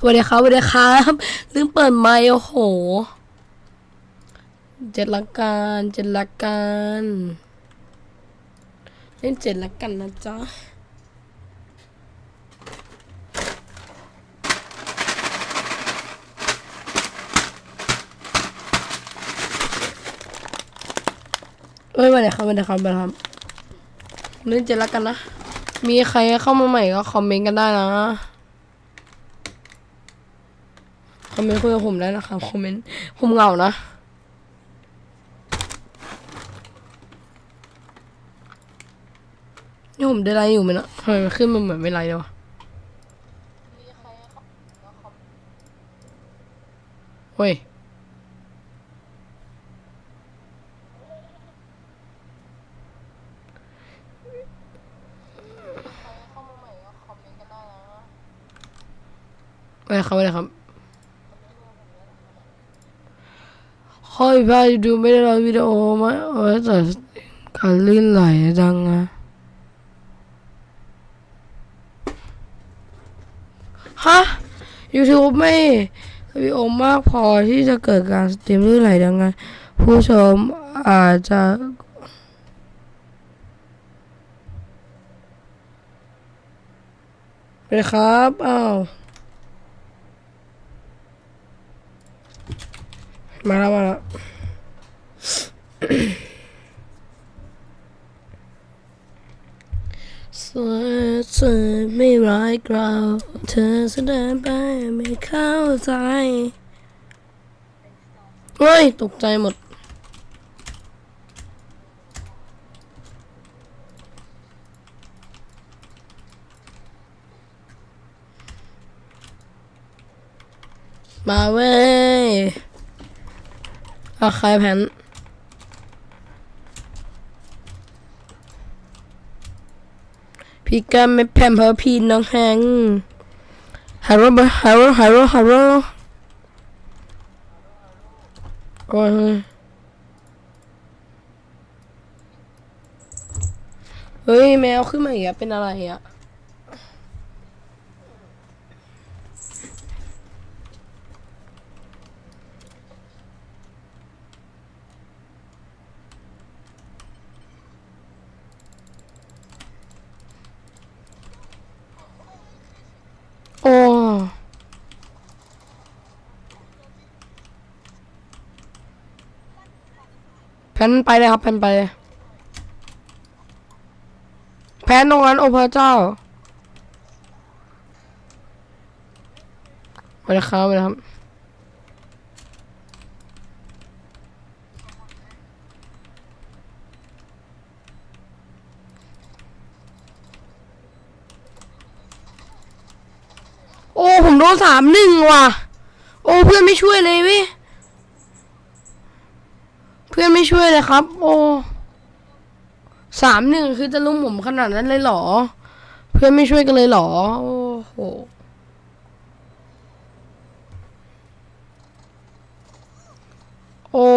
สวัสดีครับสวัสดีครับลืมเปิดไมค์โอ้โห เจ็ดละกันเจ็ดละกันเล่นเจ็ดละกันนะจ๊ะเอ้ยสวัสดีครับสวัสดีครับสวัสดีครับเล่นเจ็ดละกันนะ มีใครเข้ามาใหม่ก็คอมเมนต์กันได้นะ คอมเมนต์คุยกับผมได้นะครับคอมเมนต์ผมเหงานะนี่ผมได้ไลฟ์อยู่ไหมนะทำไมมันขึ้นมาเหมือนไม่ไลฟ์เลยวะเฮ้ยไม่ครับไม่ครับ ค่อยพาดูไม่ได้ไลฟ์วิดีโอมาเออแต่การลื่นไหลจังอะฮะ YouTube ไม่วิดีโอมากพอที่จะเกิดการสตรีมลื่นไหลดังไงผู้ชมอาจจะไปครับ อ้าว มาแล้วมาแล้วสวยสวยไม่ร้ายกราวเธอแสดงไปไม่เข้าใจเฮ้ย ตกใจหมด มาเว้ย อาใครแผ่นพี่กันไม่แผ่นเพราะพี่น้องแหงฮัลโหลฮัลโหลฮัลโหลฮัลโหลโอ้ยเฮ้ยแมวขึ้นมาอีกอะเป็นอะไรอะโอ้ แพนไปเลยครับแพนไปแพนตรงนั้นโอพระเจ้าไปเลยครับไปเลยครับโอ้ผมโดนสามหนึ่งว่ะ โอ้เพื่อนไม่ช่วยเลยเวิ พื่อนไม่ช่วยเลยครับ โอ้สามหนึ่งคือจะลุมผมขนาดนั้นเลยเหรอ เพื่อนไม่ช่วยกันเลยเหรอ โอ้โหโอ้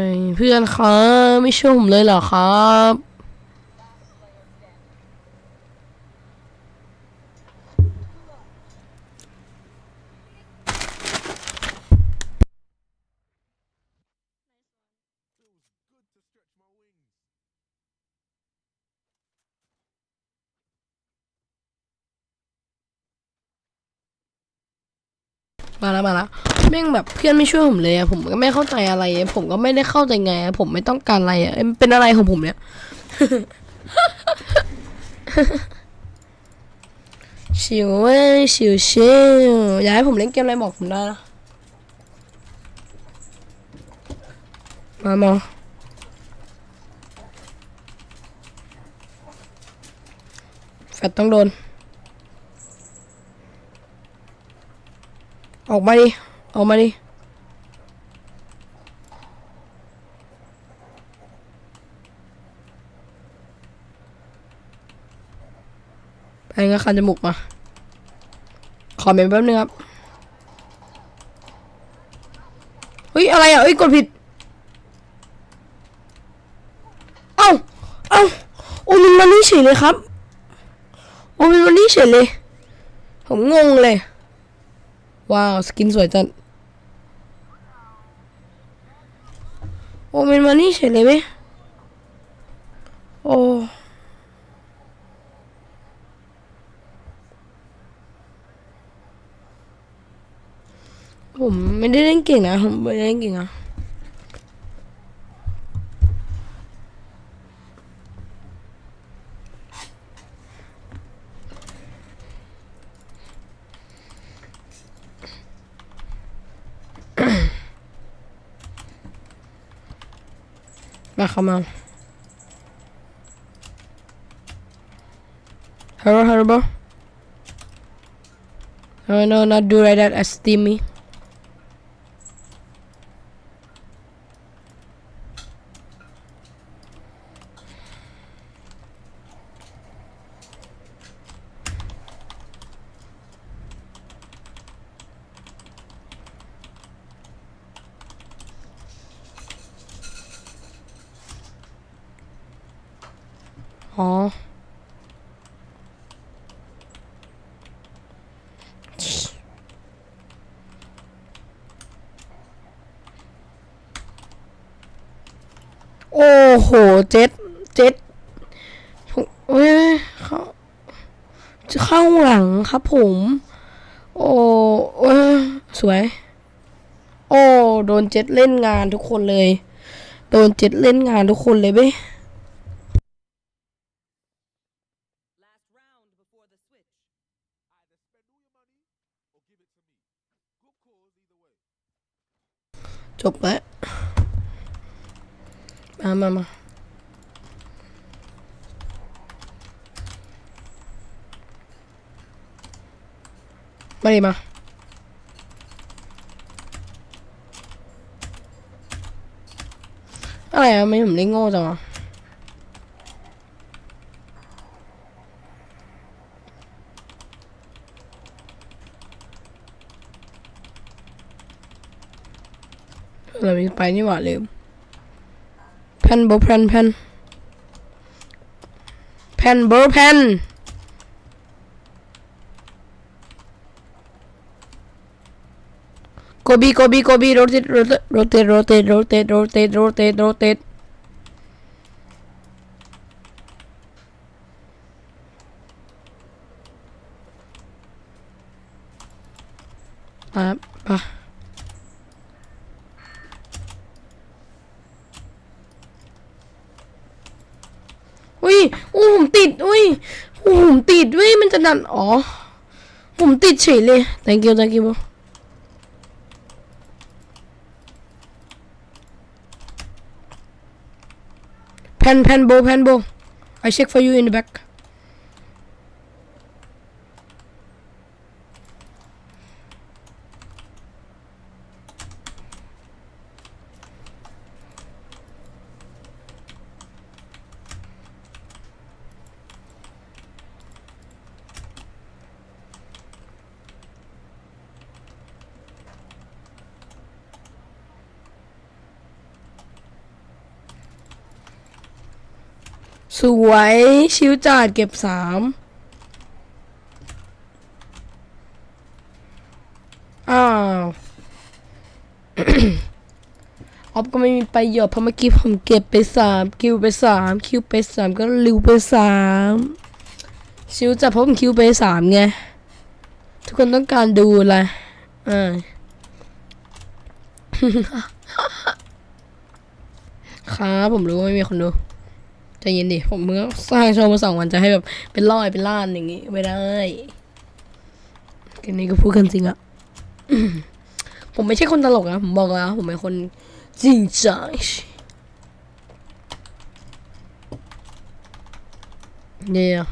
ยเพื่อนครับไม่ช่วยผมเลยเหรอครับ มาแล้วมาแล้วแม่งแบบเพื่อนไม่ช่วยผมเลยอะผมก็ไม่เข้าใจอะไรอะผมก็ไม่ได้เข้าใจไงอะผมไม่ต้องการอะไรอะเอ้ยมันเป็นอะไรของผมเนี่ยชิวเว้ยชิวชิวอยากให้ผมเล่นเกมอะไรบอกผมได้นะมามาแฟดต้องโดน ออกมาดิ ออกมาดิ ไปงั้นคันจมูกมา ขอเมนแป๊บนึงครับ เฮ้ย อะไรอะ เฮ้ย กดผิด เอ้า เอ้า โอ้มันมานี่เฉยเลยครับ โอ้มันนี่เฉยเลย ผมงงเลย ว้าว สกินสวยจัดโอ้เป็นมานี่เฉยเลยไหมโอ้ผมไม่ได้เล่นเก่งนะ ผมไม่ได้เล่นเก่งนะ Now come on. Hurry, hurry, bro. No, no, not do right that. I steamy. อ๋อ โอ้โห เจ็ด เจ็ดเอ้ยเข้าจะเข้าหลังครับผม โอ้เอ้ยสวย โอ้ โดนเจ็ดเล่นงานทุกคนเลย โดนเจ็ดเล่นงานทุกคนเลยเบ้ จบแล้วมามามามาดิมาอะไรอะไม่ผมเล่นโง่จังวะ มีไปนี่หว่าลืมแผ่นโบแผ่นแผ่นแผ่นโบอร์แผ่นโคบีโคบีโกบีโรเตตโรเตตโรเตตโรเตตโรเตตโรเตตโรเตตอะไป ติดอุ้ยผมติดอุ้ยมันจะดันอ๋อผมติดเฉยเลย thank you thank you แผ่นแผ่นโบแผ่นโบ I check for you in the back สวยชิวจัดเก็บสามอ้าวออฟก็ไม่มีประโยชน์เพราะเมื่อกี้ผมเก็บไปสามคิวไปสามคิวไปสามก็ริวไปสามชิวจัดเพราะผมคิวไปสามไง ทุกคนต้องการดูอะไรอ่าครับผมรู้ว่าไม่มีคนดู ใจเย็นดิผมเมื่อสร้างโชว์มาสองวันจะให้แบบเป็นร้อยเป็นล้านอย่างงี้ไม่ได้กันนี้ก็พูดกันจริงอะผมไม่ใช่คนตลกนะผมบอกแล้วผมเป็นคนจริงใจเนี่ย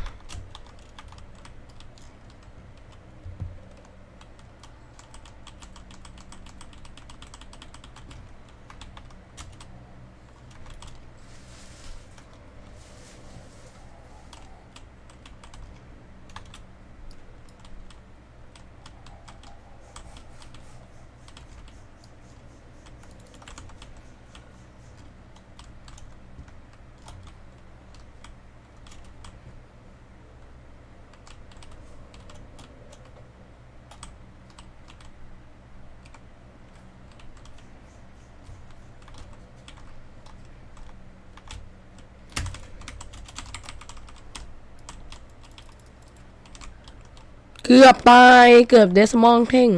กือบตายเกือบเดสมองเท่ง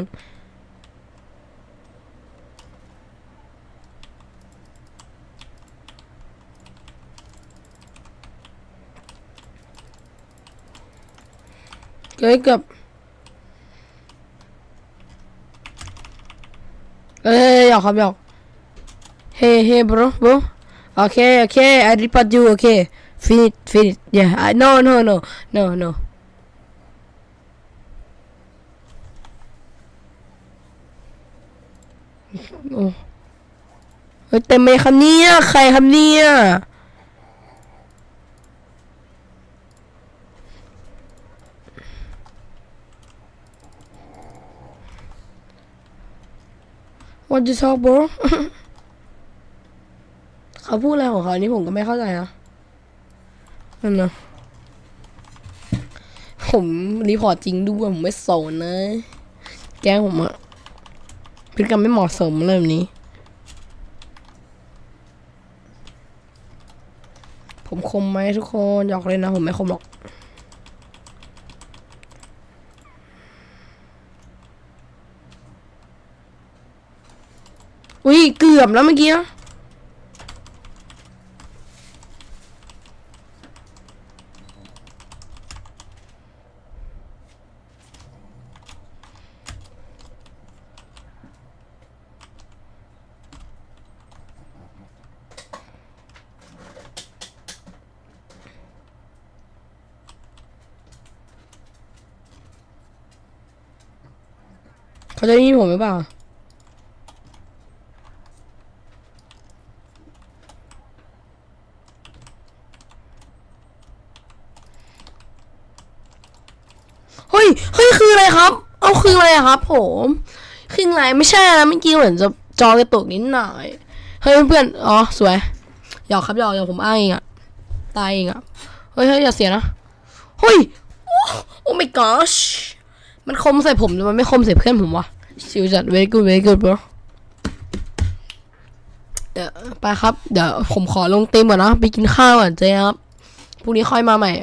เกือบเกือบเอ้ยหยอกครับหยอกเฮ้เฮ้ bro bro โอเคโอเค I report you โอเค finish finish yeah I no no no no no โอ้เฮ้ยเต็มเลยครับเนี่ยใครครับเนี่ย What you talk bro เขาพูดอะไรของเขานี่ผมก็ไม่เข้าใจนะนั่นนะผมรีพอร์ตจริงด้วยผมไม่สนนะ แกล้งผมอะ พฤติกรรมไม่เหมาะสมอะไรแบบนี้ ผมคมไหมทุกคนหยอกเลยนะ ผมไม่คมหรอกอุ้ยเกือบแล้วเมื่อกี้นะ เขาจะยินผมหรือเปล่า เฮ้ย เฮ้ย คืออะไรครับ เอาคืออะไรครับ ผมคืออะไรไม่ใช่นะเมื่อกี้เหมือนจะจอกระตุกนิดหน่อย เฮ้ยเพื่อนๆอ๋อ สวย หยอกครับหยอกหยอกผมอ้างเองอะตายเองอะเฮ้ยเฮ้ยอย่าเสียนะ เฮ้ย โอ้ my gosh มันคมใส่ผมแต่มันไม่คมใส่เพื่อนผมวะ ชิวจัด very good very good bro เดี๋ยวไปครับ เดี๋ยวผมขอลงเต็มก่อนนะ ไปกินข้าวก่อนเจ๊ครับ พรุ่งนี้ค่อยมาใหม่